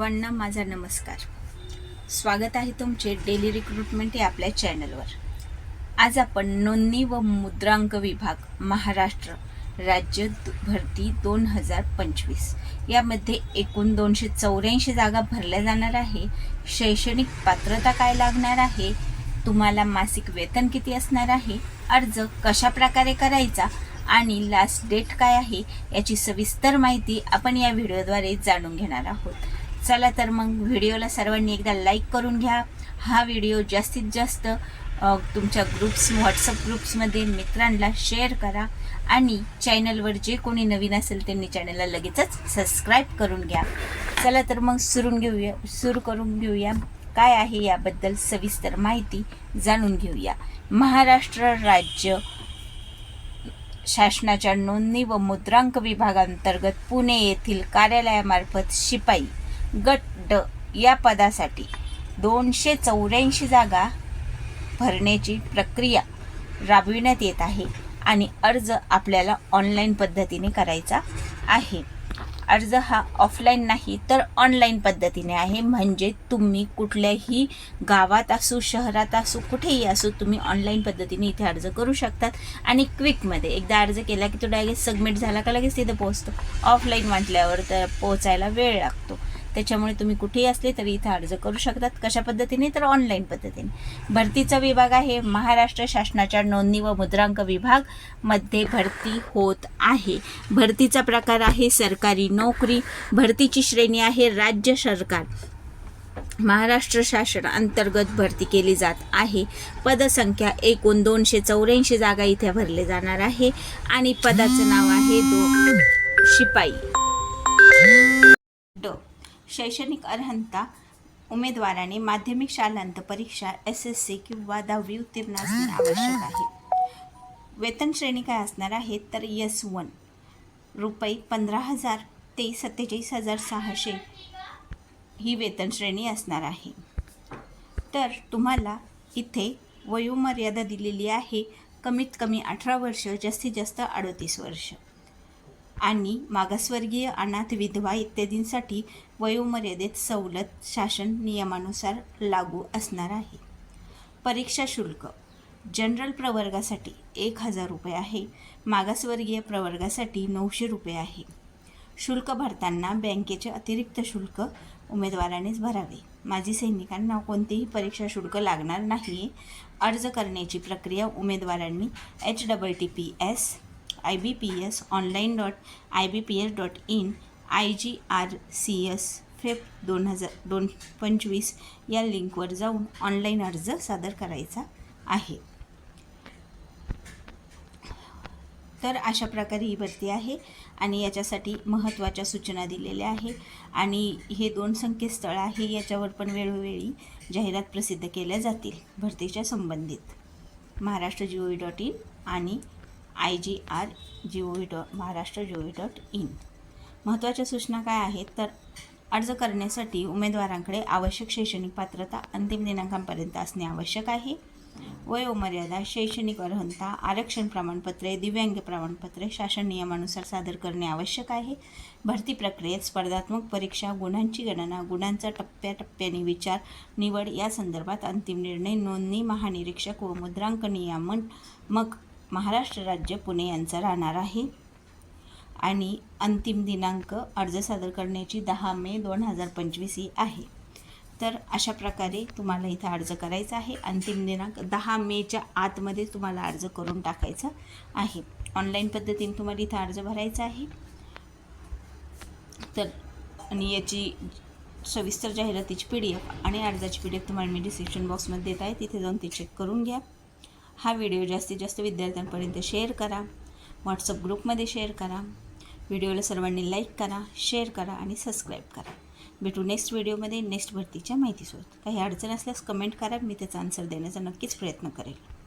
सर्वांना माझा नमस्कार. स्वागत आहे तुमचे डेली रिक्रुटमेंट या आपल्या चॅनलवर आज आपण नोंदणी व मुद्रांक विभाग महाराष्ट्र राज्य भरती दोन हजार पंचवीस. यामध्ये एकूण दोनशे चौऱ्याऐंशी जागा भरल्या जाणार आहे. शैक्षणिक पात्रता काय लागणार आहे? तुम्हाला मासिक वेतन किती असणार आहे? अर्ज कशा प्रकारे करायचा? आणि लास्ट डेट काय आहे? याची सविस्तर माहिती आपण या व्हिडिओद्वारे जाणून घेणार आहोत. चला तर मग व्हिडिओला सर्वांनी एकदा लाईक करून घ्या. हा व्हिडिओ जास्तीत जास्त तुमच्या ग्रुप्स व्हॉट्सअप ग्रुप्समध्ये मित्रांना शेअर करा आणि चॅनलवर जे कोणी नवीन असेल त्यांनी चॅनलला लगेचच सबस्क्राईब करून घ्या. चला तर मग सुरून घेऊया सुरू करून घेऊया. काय आहे याबद्दल सविस्तर माहिती जाणून घेऊया. महाराष्ट्र राज्य शासनाच्या नोंदणी व मुद्रांक विभागांतर्गत पुणे येथील कार्यालयामार्फत शिपाई गट ड या पदासाठी दोनशे चौऱ्याऐंशी जागा भरण्याची प्रक्रिया राबविण्यात येत आहे आणि अर्ज आपल्याला ऑनलाईन पद्धतीने करायचा आहे. अर्ज हा ऑफलाईन नाही तर ऑनलाईन पद्धतीने आहे. म्हणजे तुम्ही कुठल्याही गावात असू शहरात असू कुठेही असू तुम्ही ऑनलाईन पद्धतीने इथे अर्ज करू शकतात. आणि क्विकमध्ये एकदा अर्ज केला की तो डायरेक्ट सबमिट झाला का लगेच तिथं पोहोचतो. ऑफलाईन म्हटल्यावर तर पोहोचायला वेळ लागतो. त्याच्यामुळे तुम्ही कुठेही असले तरी इथं अर्ज करू शकतात. कशा पद्धतीने? तर ऑनलाईन पद्धतीने. भरतीचा विभाग आहे. महाराष्ट्र शासनाच्या नोंदणी व मुद्रांक विभागमध्ये भरती होत आहे. भरतीचा प्रकार आहे सरकारी नोकरी. भरतीची श्रेणी आहे राज्य सरकार. महाराष्ट्र शासन अंतर्गत भरती केली जात आहे. पदसंख्या एकूण दोनशे चौऱ्याऐंशी जागा इथे भरले जाणार आहे. आणि पदाचं नाव आहे दो शिपाई. शैक्षणिक अर्हता उमेदवाराने माध्यमिक शालांत परीक्षा एस एस सी किंवा दहावी उत्तीर्ण असणे आवश्यक आहे. वेतन श्रेणी काय असणार आहे? तर यस वन रुपये पंधरा हजार ते सत्तेचाळीस हजार सहाशे ही वेतन श्रेणी असणार आहे. तर तुम्हाला इथे वयोमर्यादा दिलेली आहे. कमीत कमी अठरा वर्ष जास्तीत जास्त अडतीस वर्ष. आणि मागासवर्गीय अनाथ विधवा इत्यादींसाठी वयोमर्यादेत सवलत शासन नियमानुसार लागू असणार आहे. परीक्षा शुल्क. जनरल प्रवर्गासाठी एक हजार रुपये आहे. मागासवर्गीय प्रवर्गासाठी नऊशे रुपये आहे. शुल्क भरताना बँकेचे अतिरिक्त शुल्क उमेदवारानेच भरावे. माजी सैनिकांना कोणतेही परीक्षा शुल्क लागणार नाही अर्ज करण्याची प्रक्रिया उमेदवारांनी H double T P S I B P S online dot I B P S dot in I G R C S Faf दोन हजार दोन पंचवीस या लिंकवर जाऊन ऑनलाईन अर्ज सादर करायचा आहे. तर अशा प्रकारे ही भरती आहे आणि याच्यासाठी महत्त्वाच्या सूचना दिलेल्या आहे आणि हे दोन संकेतस्थळ आहे याच्यावर पण वेळोवेळी जाहिरात प्रसिद्ध केल्या जातील भरतीच्या संबंधित. Maharashtra G O dot in आणि I G R G O V dot Maharashtra G O V dot in. महत्त्वाच्या सूचना काय आहेत? तर अर्ज करण्यासाठी उमेदवारांकडे आवश्यक शैक्षणिक पात्रता अंतिम दिनांकांपर्यंत असणे आवश्यक आहे. वयोमर्यादा शैक्षणिक अर्हता आरक्षण प्रमाणपत्रे दिव्यांग प्रमाणपत्रे शासन नियमानुसार सादर करणे आवश्यक आहे. भरती प्रक्रियेत स्पर्धात्मक परीक्षा गुणांची गणना गुणांचा टप्प्याटप्प्याने विचार निवड या संदर्भात अंतिम निर्णय नोंदणी महानिरीक्षक व मुद्रांक नियामन मग महाराष्ट्र राज्य पुणे यांचा राहणार आहे. आणि अंतिम दिनांक अर्ज सादर करण्याची दहा मे दोन हजार पंचवीस ही आहे. तर अशा प्रकारे तुम्हाला इथं अर्ज करायचा आहे. अंतिम दिनांक दहा मेच्या आतमध्ये तुम्हाला अर्ज करून टाकायचा आहे. ऑनलाईन पद्धतीने तुम्हाला इथं अर्ज भरायचा आहे. तर आणि याची सविस्तर जाहिरातीची पी डी एफ आणि अर्जाची पी डी एफ तुम्हाला मी डिस्क्रिप्शन बॉक्समध्ये देत आहे. तिथे जाऊन ती चेक करून घ्या. हा व्हिडिओ जास्तीत जास्त विद्यार्थ्यांपर्यंत शेअर करा. व्हॉट्सअप ग्रुपमध्ये शेअर करा. व्हिडिओला सर्वांनी लाईक करा शेअर करा आणि सबस्क्राईब करा. भेटू नेक्स्ट व्हिडिओमध्ये नेक्स्ट भरतीच्या माहितीसोबत. काही अडचण असल्यास कमेंट करा मी त्याचा आन्सर देण्याचा नक्कीच प्रयत्न करेल.